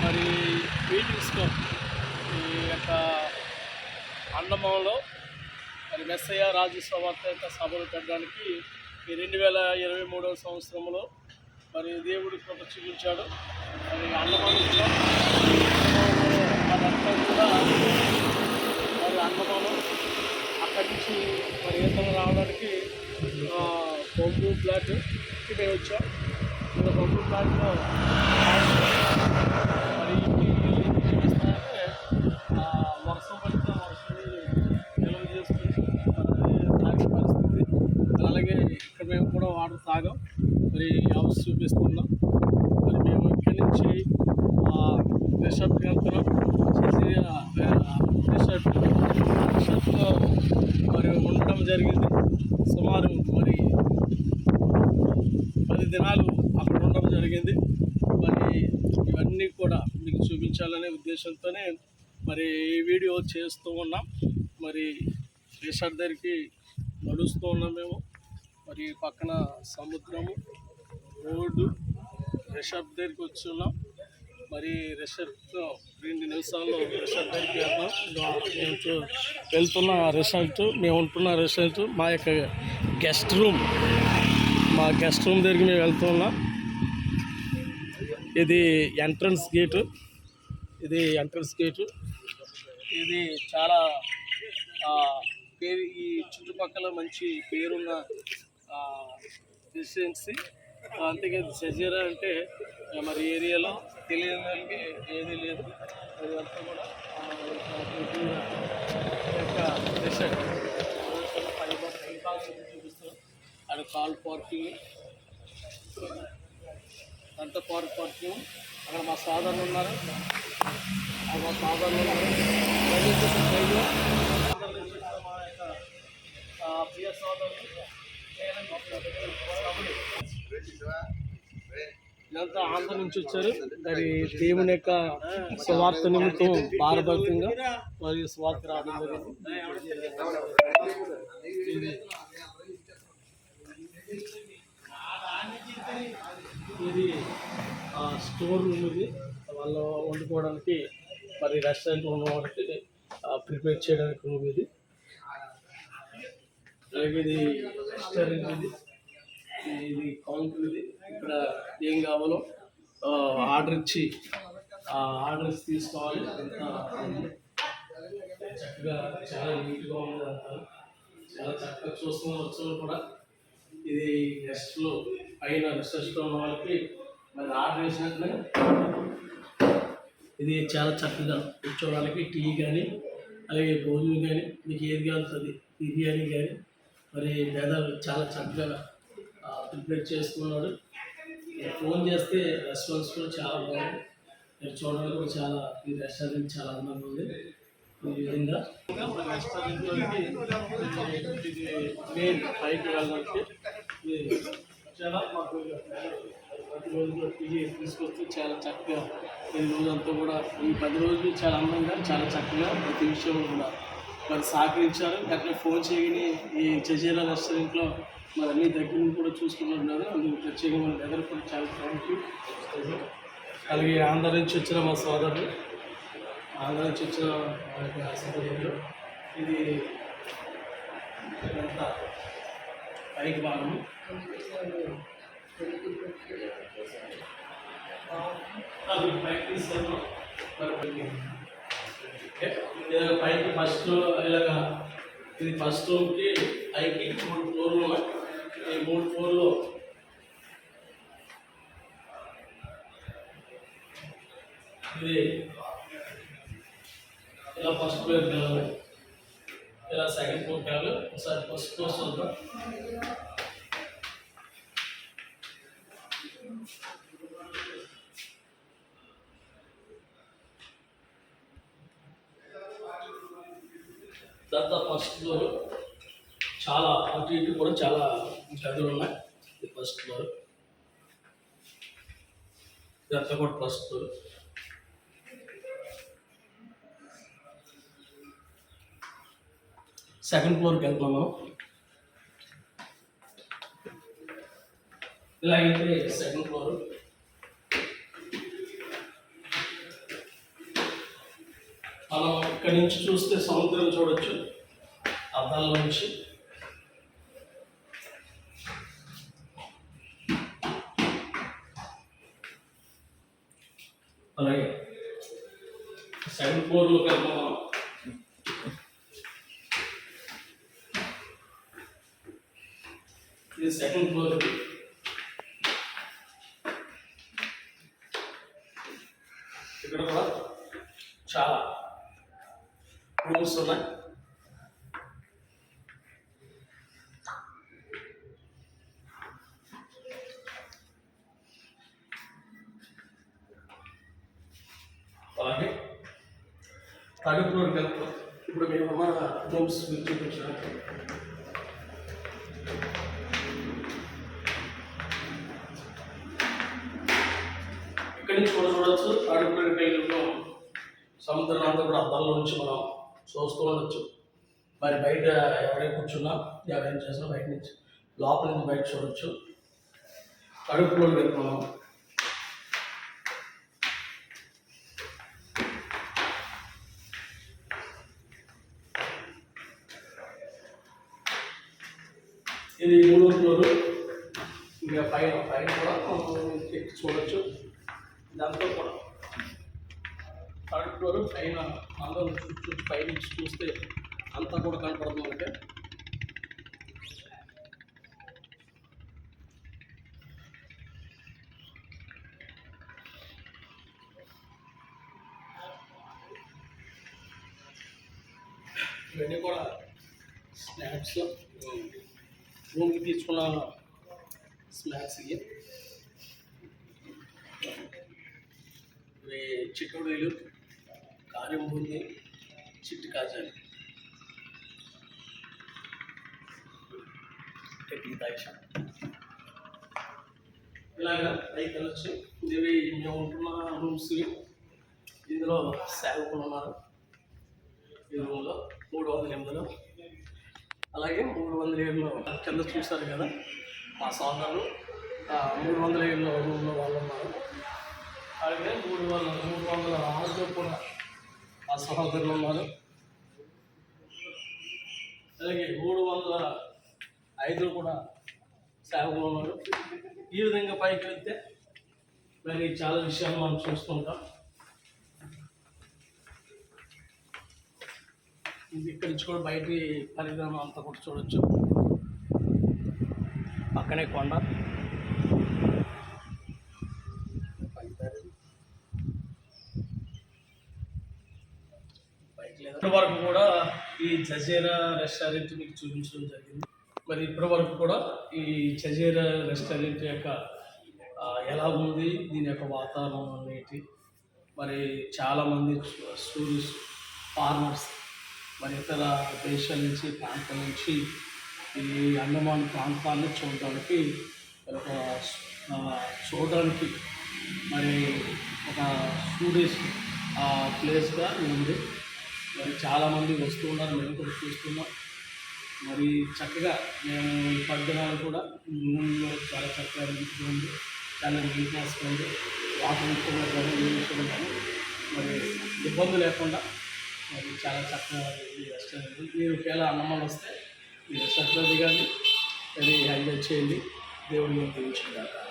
మరి మీటింగ్స్లో ఈ యొక్క అండమంలో మరి మెస్సయ్య రాజ్యసభ యొక్క సభలు పెట్టడానికి ఈ రెండు వేల ఇరవై మూడవ సంవత్సరంలో మరి దేవుడి కృప చూపించాడు. మరి అండమానంలో అదంతా కూడా మరి అండమానం అక్కడి నుంచి మరి ఈతలు రావడానికి ఆ, ఫ్లాట్ ప్లాట్ మేము వచ్చాం వాటర్ తాగాం. మరి హౌస్ చూపిస్తున్నాం. మరి మేము ఇక్కడి నుంచి రిసార్ట్కి వెళ్తున్నాం. చేసి రిసార్ట్ రిసార్ట్లో మరి ఉండడం జరిగింది. సుమారు మరి పది దినాలు అక్కడ ఉండడం జరిగింది. మరి ఇవన్నీ కూడా మీకు చూపించాలనే ఉద్దేశంతోనే మరి ఈ వీడియో చేస్తూ ఉన్నాం. మరి రిసార్ట్ దగ్గరికి నడుస్తూ ఉన్నాం మేము. మరి పక్కన సముద్రము రోడ్డు రిసార్ట్ దగ్గరికి వచ్చి ఉన్నాం మరి రిసార్ట్లో రెండు నిమిషాల్లో రిసార్ట్ దగ్గరికి వెళ్తాం మేము వెళ్తున్న రిసార్ట్ మేము ఉంటున్న రిసార్ట్ మా యొక్క గెస్ట్ రూమ్ మా గెస్ట్ రూమ్ దగ్గరికి మేము వెళ్తున్నాం. ఇది ఎంట్రన్స్ గేటు. ఇది ఎంట్రన్స్ గేటు. ఇది చాలా పేరు ఈ చుట్టుపక్కల మంచి పేరున్న రెసిడెన్సీ అందుకే సజీరా అంటే మరి ఏరియాలో తెలియని దానికి ఏదీ లేదు. అదంతా కూడా ఆ, ఈ యొక్క రిసార్ట్ చూపిస్తాం అది కాల్ పార్కింగ్ అంతా కార్ పార్కింగ్ అక్కడ మా సోదరులు ఉన్నారు. అక్కడ మా సోదరులు ఉన్నారు. మా యొక్క ప్రియ సోదరులు ఇదంతా ఆంధ్ర నుంచి వచ్చారు. మరి దేవుని యొక్క స్వార్థ నిమిత్తం భారభక్తంగా మరియు స్వార్థ రావడం జరిగింది. ఇది ఆ, స్టోర్ రూమ్ ఇది. వాళ్ళు వండుకోవడానికి మరి రెస్టారెంట్ ఉన్నవాడికి ప్రిపేర్ చేయడానికి రూమ్ ఇది. అలాగే ఇది రెస్టారెంట్ ఇది ఇది కౌంటర్ ఇది ఇక్కడ ఏం కావాలో ఆర్డర్ ఇచ్చి ఆ ఆర్డర్స్ తీసుకోవాలి. చక్కగా చాలా నీట్గా ఉంది అంటారు చాలా చక్కగా చూస్తున్న వచ్చారు కూడా ఇది గెస్ట్లో పైన రిసెస్ట్లో ఉన్న వాళ్ళకి మరి ఆర్డర్ వేసినట్లే ఇది చాలా చక్కగా కూర్చోవడానికి టీ కానీ అలాగే భోజనం కానీ మీకు ఏది కావాల్సింది బిర్యానీ కానీ మరి భేదాలు చాలా చక్కగా ప్రిపేర్ చేసుకున్నాడు. ఫోన్ చేస్తే రెస్పాన్స్ కూడా చాలా బాగుంది. నేను చూడడానికి కూడా చాలా ఈ రెస్టారెంట్ చాలా అందంగా ఉంది. ఈ విధంగా. ఇది మెయిన్ పైకి వెళ్ళడానికి చాలా మాకు ఇది తీసుకొచ్చి చాలా చక్కగా ఈ రోజంతా కూడా ఈ పది రోజులు చాలా అందంగా చాలా చక్కగా ప్రతి విషయంలో కూడా మరి సహకరించారు. అట్లా ఫోన్ చేయని ఈ జజీరా రెస్టారెంట్లో మరి అన్ని దగ్గర నుండి కూడా చూసుకుంటున్నారు అందుకు ప్రత్యేకంగా మన దగ్గర కూడా చాలా థ్యాంక్ యూ అలాగే ఆంధ్ర నుంచి వచ్చిన మా సోదరులు ఆంధ్ర నుంచి వచ్చిన సోదరులు ఇది ఇదంతా పైకి భాగం అది పైకి మరి ఇలాగ పైకి ఫస్ట్ ఇలాగ ఇది ఫస్ట్ రూమ్కి పైకి మూడు ఫ్లోర్లు ఉన్నాయి ఈ మూడు ఫ్లోర్లో ఇది ఇలా ఫస్ట్ ఫ్లోర్ కావాలి ఇలా సెకండ్ ఫ్లోర్ కావాలి ఒకసారి ఫస్ట్ ఫ్లోర్ చూద్దాం. తర్వాత ఫస్ట్ ఫ్లోర్ చాలా అటు ఇటు కూడా చాలా గదులు ఉన్నాయి. ఇది ఫస్ట్ ఫ్లోర్ ఇదంతా కూడా ఫస్ట్ ఫ్లోర్ సెకండ్ ఫ్లోర్కి వెళ్తున్నాం మనం. ఇలా అయితే సెకండ్ ఫ్లోర్ ఇక్కడి నుంచి చూస్తే సముద్రం చూడొచ్చు. అద్దాల నుంచి. అలాగే. సెకండ్ ఫ్లోర్లో కదా ఇది సెకండ్ ఫ్లోర్ ఇక్కడ కూడా చాలా రూమ్స్ ఉన్నాయి అలాగే థర్డ్ ఫ్లోర్ ఇప్పుడు మేము మన రూమ్స్ చూపించడానికి ఇక్కడి నుంచి కూడా చూడవచ్చు థర్డ్ ఫ్లోర్ సముద్రం అంతా కూడా అద్దాల్లో నుంచి మనం చూస్తూ ఉండొచ్చు. మరి బయట ఎవరైనా కూర్చున్నా ఎవరైనా చేసినా బయట నుంచి లోపల నుంచి బయట చూడొచ్చు. కడుపులో ఫ్లోర్ ఇది మూడో ఫ్లోర్. ఇంకా పైన పైన కూడా మనం చూడొచ్చు. దాంతో కూడా థర్డ్ ఫ్లోర్ పైన అందరం చుట్టూ పై నుంచి చూస్తే అంతా కూడా కనపడుతుంది అంటే? ఇవన్నీ కూడా స్నాక్స్ రూమ్కి తీసుకున్న స్నాక్స్ ఇవి. ఇవి చిక్కుడులు కారం బూంది చిట్టు కాజాలు. ఇలాగా పైకి వచ్చి ఇవి మేము ఉంటున్న రూమ్స్ ఇందులో సేవకులు ఉన్నారు ఈ రూమ్లో మూడు వందల ఎనిమిదిలో. అలాగే మూడు వందల ఏడులో కింద చూశారు కదా మా సోదరులు మూడు వందల ఏడులో రూమ్లో వాళ్ళు ఉన్నారు అలాగే మూడు వందల మూడు వందల ఆరులో కూడా మా సహోదరులు ఉన్నారు. అలాగే మూడు వందల ఐదులో కూడా సేవకులు ఉన్నారు. ఈ విధంగా పైకి వెళ్తే మరి చాలా విషయాలు మనం చూస్తుంటాం. ఇది ఇక్కడి నుంచి కూడా బయటి పరిగ్రహం అంతా కూడా చూడొచ్చు. పక్కనే కొండ ఇప్పటి వరకు కూడా చజేరా రెస్టారెంట్ మీకు చూపించడం జరిగింది. మరి ఇప్పటి వరకు కూడా ఈ చజేరా రెస్టారెంట్ యొక్క ఎలా ఉంది దీని యొక్క వాతావరణం అనేది? మరి చాలామంది స్టూడెంట్స్ ఫార్మర్స్ మరి ఇతర దేశాల నుంచి ప్రాంతాల నుంచి ఈ అండమాన్ ప్రాంతాన్ని చూడడానికి ఒక చూడడానికి మరి ఒక టూరిస్ట్ ప్లేస్గా ఉంది. మరి చాలామంది వస్తూ ఉన్నారు మేము కూడా చూస్తున్నాం. మరి చక్కగా మేము ఈ పద్దనాలు కూడా రూమ్లో చాలా చక్కగా నీట్గా చాలా నీట్నెస్గా ఉంది వాటర్ విషయంలో కానీ ఏ మరి ఇబ్బంది లేకుండా మరి చాలా చక్కగా ఈ రెస్టారెంట్ మీరు ఒకవేళ అన్నమ్మలు వస్తే మీరు సర్ప్రైజ్ కానీ అది హ్యాండిల్ చేయండి. దేవుడిని దీవించుకుంటారు